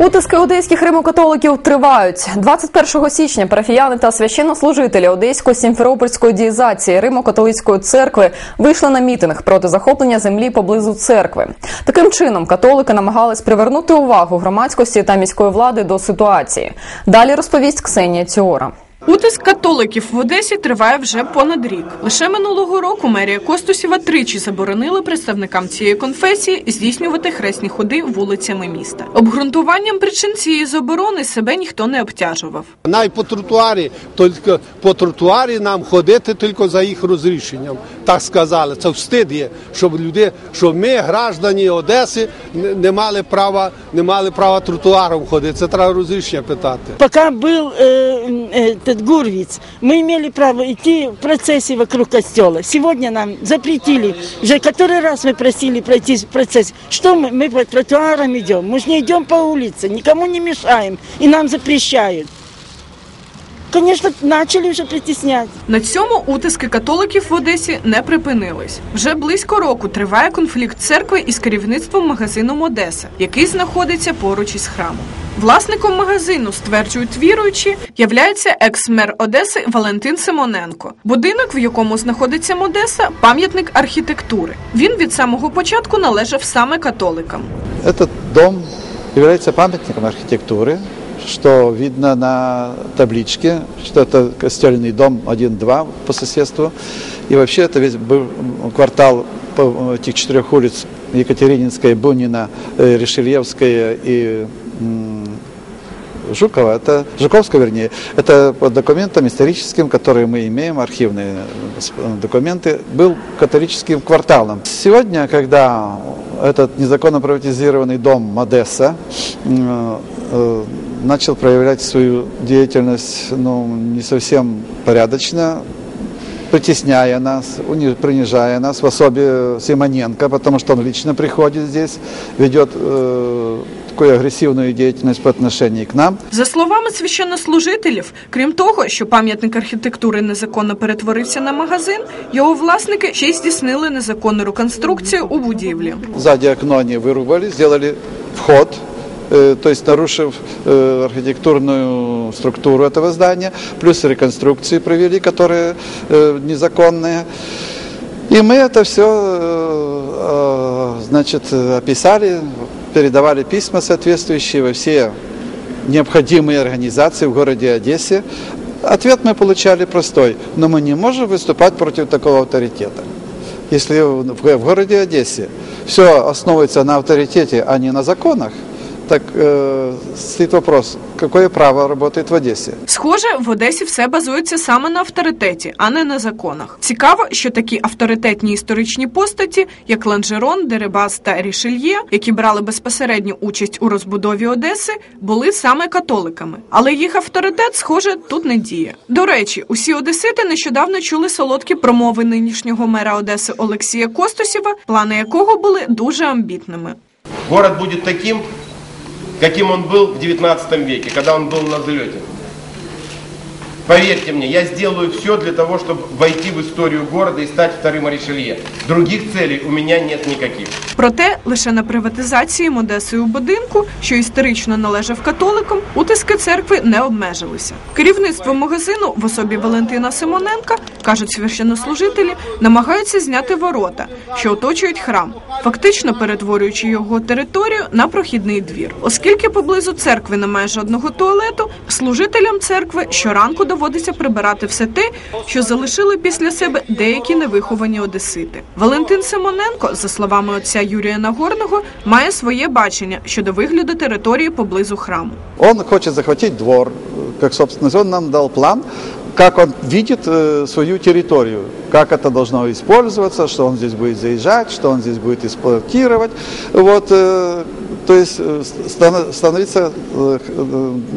Утиски одеських римокатоликів тривають 21 січня. Парафіяни та священнослужителі Одеської сімферопольської дієзації Римо-католицької церкви вийшли на мітинг проти захоплення землі поблизу церкви. Таким чином католики намагались привернути увагу громадськості та міської влади до ситуації. Далі розповість Ксенія Ціора. Утиск католиків в Одесі триває вже понад рік. Лише минулого року мерія Костусєва тричі заборонила представникам цієї конфесії здійснювати хресні ходи вулицями міста. Обґрунтуванням причин цієї заборони себе ніхто не обтяжував. Навіть по тротуарі, тільки по тротуарі нам ходити тільки за їх розрішенням. Так сказали. Це встид є, щоб люди, щоб ми, граждані Одеси, не мали права, не мали права тротуаром ходити. Це треба розрішення питати. Пока был э, этот Гурвиц, мы имели право идти в процессе вокруг костела. Сегодня нам запретили. Уже который раз мы просили пройти в процесс. Что мы? Мы по тротуарам идем. Мы же не идем по улице, никому не мешаем. И нам запрещают. Конечно, начали уже притеснять. На цьому утиски католиків в Одесі не припинились. Вже близько року триває конфлікт церкви із керівництвом магазину Одеса, який знаходиться поруч із храмом. Власником магазину, стверджують віруючі, являється екс-мер Одеси Валентин Симоненко. Будинок, в якому знаходиться Модеса, пам'ятник архітектури. Він від самого початку належав саме католикам. Этот дом является памятником архитектуры, что видно на табличке, что это костельный дом 1-2 по соседству. И вообще это весь был квартал по этих четырех улиц Екатерининская, Бунина, э, Решельевская и м, Жукова, это Жуковская, вернее, это по документам историческим, которые мы имеем, архивные э, документы, был католическим кварталом. Сегодня, когда этот незаконно приватизированный дом Модесса э, э, начал проявлять свою деятельность ну, не совсем порядочно, притесняя нас, принижая нас, в особе Симоненко, потому что он лично приходит здесь, ведет такую агрессивную деятельность по отношению к нам. За словами священнослужителів, крім того, що пам'ятник архітектури незаконно перетворився на магазин, його власники ще й здійснили незаконну реконструкцію у будівлі. Сзади окно они вырубали, сделали вход, э, то есть нарушив э, архитектурную структуру этого здания, плюс реконструкции провели, которые э, незаконные. И мы это все, значит, описали, передавали письма соответствующие во все необходимые организации в городе Одессе. Ответ мы получали простой, но мы не можем выступать против такого авторитета. Если в в городе Одессе все основывается на авторитете, а не на законах, так э, стоит вопрос, какое право работает в Одессе? Схоже, в Одесі все базується саме на авторитеті, а не на законах. Цікаво, що такі авторитетні історичні постаті, як Ланжерон, Дерибас та Рішельє, які брали безпосередню участь у розбудові Одеси, були саме католиками. Але їх авторитет, схоже, тут не діє. До речі, усі одесити нещодавно чули солодкі промови нинішнього мера Одеси Олексія Костусєва, плани якого були дуже амбітними. Город будет таким, каким он был в 19 веке, когда он был на взлете. Поверьте мне, я сделаю все для того, чтобы войти в историю города и стать вторым Ришелье. Других целей у меня нет никаких. Проте лише на приватизації Модесою будинку, що історично належав католикам, утиски церкви не обмежилися. Керівництво магазину в особі Валентина Симоненка кажуть священнослужителі, намагаються зняти ворота, що оточують храм, фактично перетворюючи його територію на прохідний двір. Оскільки поблизу церкви немає жодного туалету, служителям церкви щоранку доводиться прибирати все те, що залишили після себе деякі невиховані одесити. Валентин Симоненко, за словами отця Юрія Нагорного, має своє бачення щодо вигляду території поблизу храму. Он хочет захватить двор, как, собственно, он нам дал план, как он видит э, свою территорию, как это должно использоваться, что он здесь будет заезжать, что он здесь будет эксплуатировать. Вот, э, то есть э, стано- становиться э, х- э,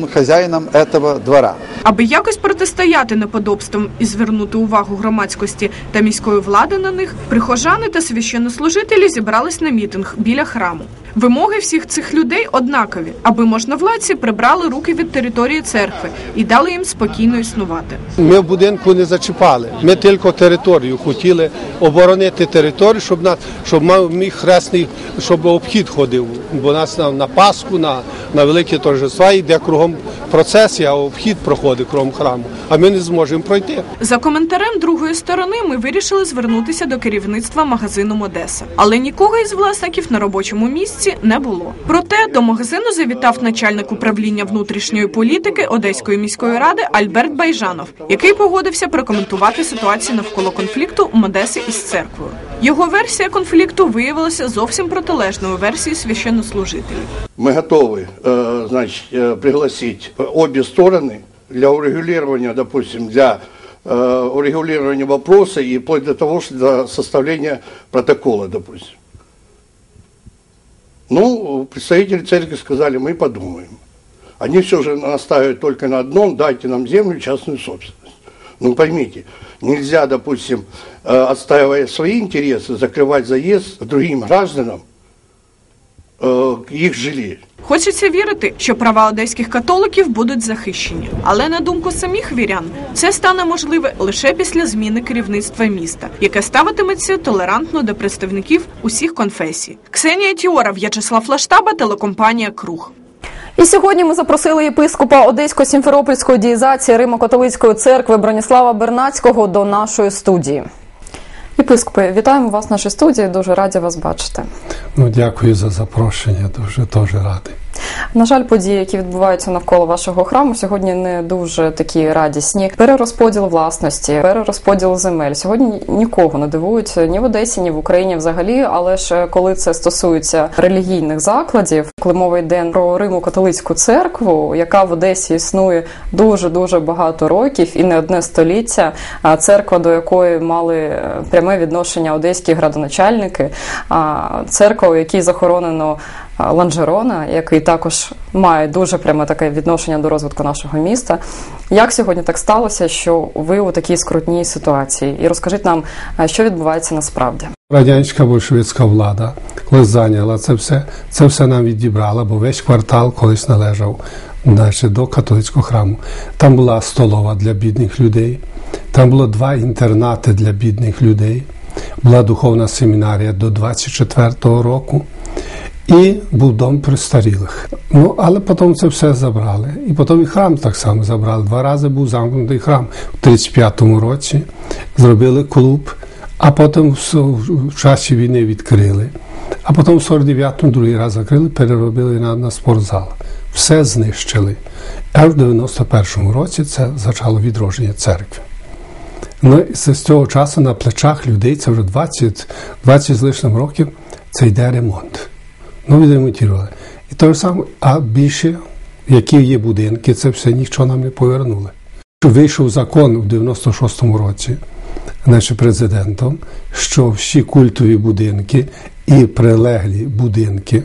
ну, хозяином этого двора. Аби якось протистояти неподобствам і звернути увагу громадськості та міської влади на них, прихожани та священнослужителі зібрались на мітинг біля храму. Вимоги всіх цих людей однакові, аби можновладці прибрали руки від території церкви і дали їм спокійно існувати. Ми в будинку не зачіпали. Ми тільки територію хотіли оборонити територію, щоб на щоб мав міг хресний, щоб обхід ходив. Бо нас на, на Пасху, на, на великі торжества йде кругом процесія, а обхід проходить кругом храму. А ми не зможемо пройти. За коментарем другої сторони ми вирішили звернутися до керівництва магазину Модеса, але нікого із власників на робочому місці не було. Проте до магазину завітав начальник управління внутрішньої політики Одеської міської ради Альберт Байжанов, який погодився прокоментувати ситуацію навколо конфлікту Модеси із церквою. Його версія конфлікту виявилася зовсім протилежною версії священнослужителів. Мы готовы, э, значит, э, пригласить э, обе стороны для урегулирования, допустим, для э, урегулирования вопроса и вплоть до того, что до составления протокола, допустим. Ну, представители церкви сказали, мы подумаем. Они все же настаивают только на одном, дайте нам землю, частную собственность. Ну, поймите, нельзя, допустим, э, отстаивая свои интересы, закрывать заезд другим гражданам э, к их жилью. Хочеться вірити, що права одеських католиків будуть захищені. Але на думку самих вірян, це стане можливе лише після зміни керівництва міста, яке ставитиметься толерантно до представників усіх конфесій. Ксенія Тіора, В'ячеслав Лаштаба, телекомпанія Круг. І сьогодні ми запросили єпископа Одесько-Сімферопольської дієзації Римо-католицької церкви Броніслава Бернацького до нашої студії. Єпископе, вітаємо вас в нашій студії. Дуже раді вас бачити. Ну, дякую за запрошення, дуже дуже радий. На жаль, події, які відбуваються навколо вашого храму, сьогодні не дуже такі радісні. Перерозподіл власності, перерозподіл земель. Сьогодні нікого не дивують ні в Одесі, ні в Україні взагалі. Але ж коли це стосується релігійних закладів, коли мова йде про Риму католицьку церкву, яка в Одесі існує дуже дуже багато років і не одне століття. Церква, до якої мали е, пряме відношення одеські градоначальники, а церква, у якій захоронено Ланжерона, який також має дуже пряме таке відношення до розвитку нашого міста. Як сьогодні так сталося, що ви у такій скрутній ситуації? І розкажіть нам, що відбувається насправді. Радянська большевицька влада, коли зайняла це все, це все нам відібрала, бо весь квартал колись належав значить, до католицького храму. Там була столова для бідних людей, там було два інтернати для бідних людей, була духовна семінарія до 24-го року. І був дом престарілих. Ну, але потім це все забрали. І потім і храм так само забрали. Два рази був замкнутий храм у 35-му році. Зробили клуб, а потім в, часі війни відкрили. А потім в 49-му другий раз закрили, переробили на, на спортзал. Все знищили. Аж в 91-му році це почало відродження церкви. Ну, і з цього часу на плечах людей, це вже 20, 20 з лишнім років, це йде ремонт. Ну, відремонтували. І те саме, а більше, які є будинки, це все нічого нам не повернули. Вийшов закон в 96-му році, значить, президентом, що всі культові будинки і прилеглі будинки,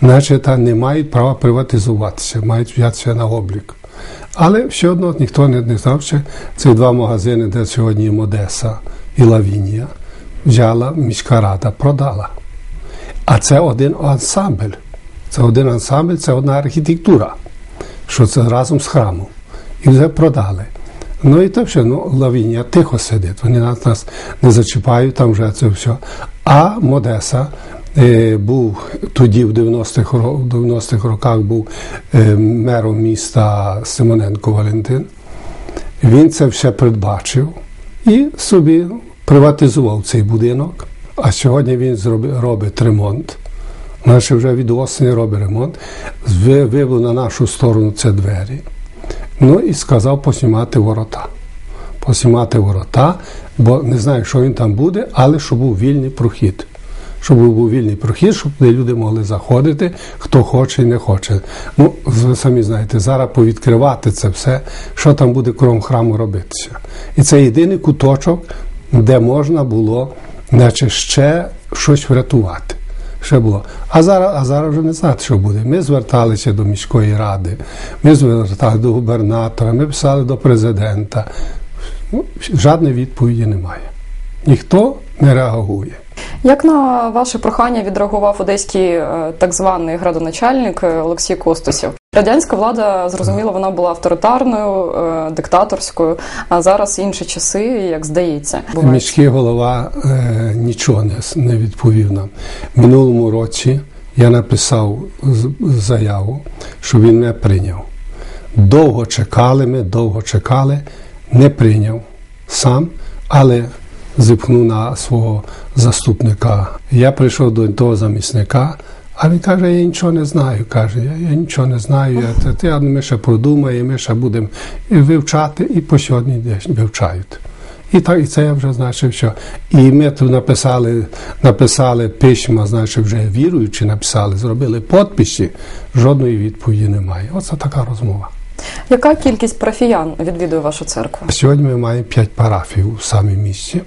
значить, не мають права приватизуватися, мають взятися на облік. Але все одно ніхто не, не знав, що ці два магазини, де сьогодні Модеса і Лавінія, взяла міська рада, продала. А це один ансамбль. Це один ансамбль, це одна архітектура, що це разом з храмом. І вже продали. Ну і то все, ну, Лавінія тихо сидить, вони нас не зачіпають, там вже це все. А Модеса е, був тоді, в 90-х, 90-х роках, був е, мером міста Симоненко Валентин. Він це все передбачив і собі приватизував цей будинок. А сьогодні він зроби- робить ремонт. Наше вже від осені робить ремонт. Ви- на нашу сторону це двері. Ну і сказав поснімати ворота. Поснімати ворота, бо не знаю, що він там буде, але щоб був вільний прохід. Щоб був вільний прохід, щоб люди могли заходити, хто хоче і не хоче. Ну, ви самі знаєте, зараз повідкривати це все, що там буде крім храму робитися. І це єдиний куточок, де можна було значить, ще щось врятувати. Ще було. А зараз, а зараз вже не знати, що буде. Ми зверталися до міської ради, ми зверталися до губернатора, ми писали до президента. Ну, жодної відповіді немає. Ніхто не реагує. Як на ваше прохання відреагував одеський е, так званий градоначальник е, Олексій Костусів? Радянська влада, зрозуміло, вона була авторитарною, е, диктаторською, а зараз інші часи, як здається. бувають. Міський голова е, нічого не, відповів нам. Минулому році я написав заяву, що він не прийняв. Довго чекали ми, довго чекали, не прийняв сам, але зипхнув на свого заступника. Я прийшов до того замісника, а він каже, я нічого не знаю. Каже, я, я нічого не знаю. Я, те, ми ще продумаємо, ми ще будемо вивчати, і по сьогодні десь вивчають. І так, і це я вже значить, що. І ми тут написали, написали письма, значить, вже віруючи, написали, зробили підписи, жодної відповіді немає. Оце така розмова. Яка кількість парафіян відвідує вашу церкву? Сьогодні ми маємо п'ять парафій у самій місті.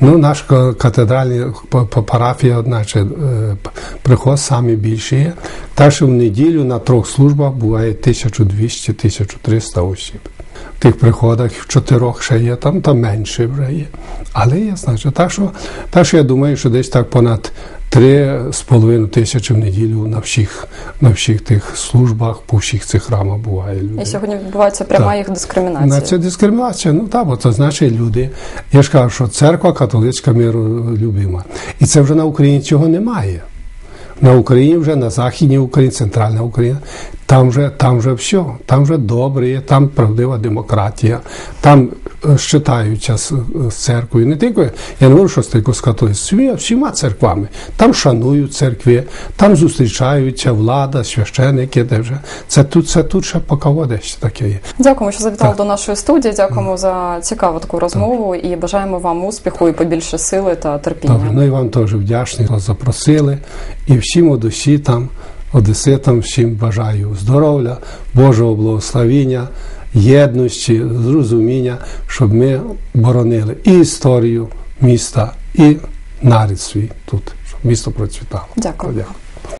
Ну, наш ка- катедральний па- па- парафія, значить, е, приход самі більші є. Та що в неділю на трьох службах буває 1200-1300 осіб. В тих приходах в чотирьох ще є, там, там менше вже є. Але є, значить, так що, так що я думаю, що десь так понад три з половиною тисячі в неділю на всіх, на всіх тих службах, по всіх цих храмах буває людей. І сьогодні відбувається пряма Так. їх дискримінація. На це дискримінація. Ну так, бо це значить люди. Я ж кажу, що церква католицька миролюбима. І це вже на Україні цього немає. На Україні вже на Західній Україні, центральна Україна, там вже, там вже все, там вже добре там правдива демократія, там е, щитаються з, з церквою. Не тільки, я не говорю, що тільки з католицькою, всіма церквами. Там шанують церкви, там зустрічаються влада, священики, де вже. Це тут, це тут ще десь таке є. Дякуємо, що завітали Так. до нашої студії. Дякуємо за цікаву таку розмову і бажаємо вам успіху і побільше сили та терпіння. Добре, ну і вам теж вдячний, що запросили. І всім одеситам, одеситам, всім бажаю здоров'я, Божого благословіння, єдності, зрозуміння, щоб ми боронили і історію міста, і нарід свій тут, щоб місто процвітало. Дякую. Дякую.